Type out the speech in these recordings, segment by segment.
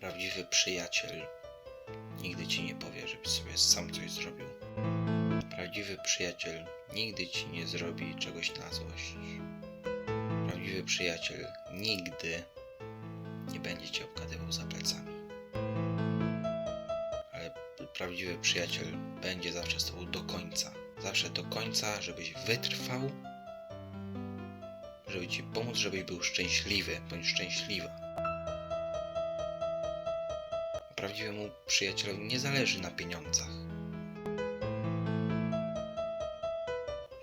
Prawdziwy przyjaciel nigdy ci nie powie, żebyś sobie sam coś zrobił. Prawdziwy przyjaciel nigdy ci nie zrobi czegoś na złość. Prawdziwy przyjaciel nigdy nie będzie cię obgadywał za plecami. Ale prawdziwy przyjaciel będzie zawsze z tobą do końca. Zawsze do końca, żebyś wytrwał, żeby ci pomóc, żebyś był szczęśliwy bądź szczęśliwa. Prawdziwemu przyjacielowi nie zależy na pieniądzach.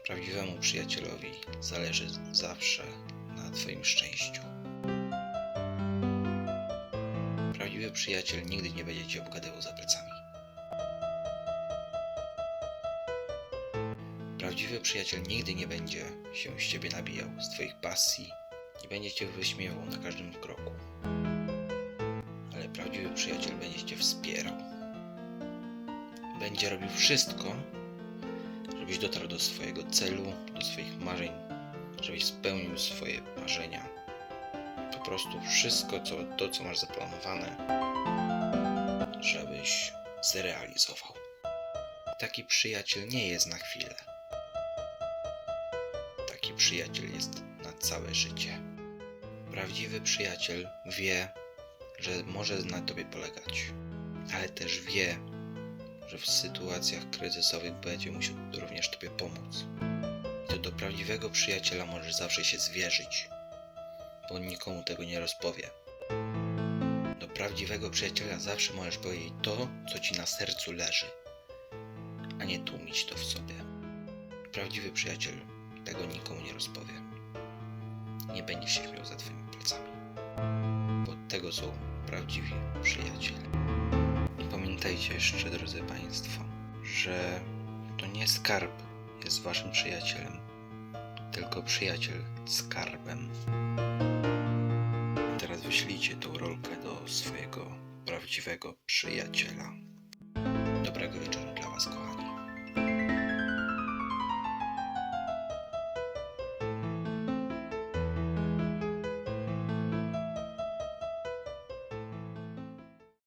Prawdziwemu przyjacielowi zależy zawsze na Twoim szczęściu. Prawdziwy przyjaciel nigdy nie będzie Cię obgadywał za plecami. Prawdziwy przyjaciel nigdy nie będzie się z Ciebie nabijał, z Twoich pasji, nie będzie Cię wyśmiewał na każdym kroku. Prawdziwy przyjaciel będzie Cię wspierał. Będzie robił wszystko, żebyś dotarł do swojego celu, do swoich marzeń, żebyś spełnił swoje marzenia. Po prostu wszystko, co, to, co masz zaplanowane, żebyś zrealizował. Taki przyjaciel nie jest na chwilę. Taki przyjaciel jest na całe życie. Prawdziwy przyjaciel wie, że może na tobie polegać, ale też wie, że w sytuacjach kryzysowych będzie musiał również Tobie pomóc. I to do prawdziwego przyjaciela możesz zawsze się zwierzyć, bo nikomu tego nie rozpowie. Do prawdziwego przyjaciela zawsze możesz powiedzieć to, co Ci na sercu leży, a nie tłumić to w sobie. Prawdziwy przyjaciel tego nikomu nie rozpowie. Nie będzie się śmiał za Twoimi plecami. Tego są prawdziwi przyjaciele. I pamiętajcie jeszcze, drodzy Państwo, że to nie skarb jest Waszym przyjacielem, tylko przyjaciel skarbem. Teraz wyślijcie tą rolkę do swojego prawdziwego przyjaciela. Dobrego wieczoru dla Was, kochani.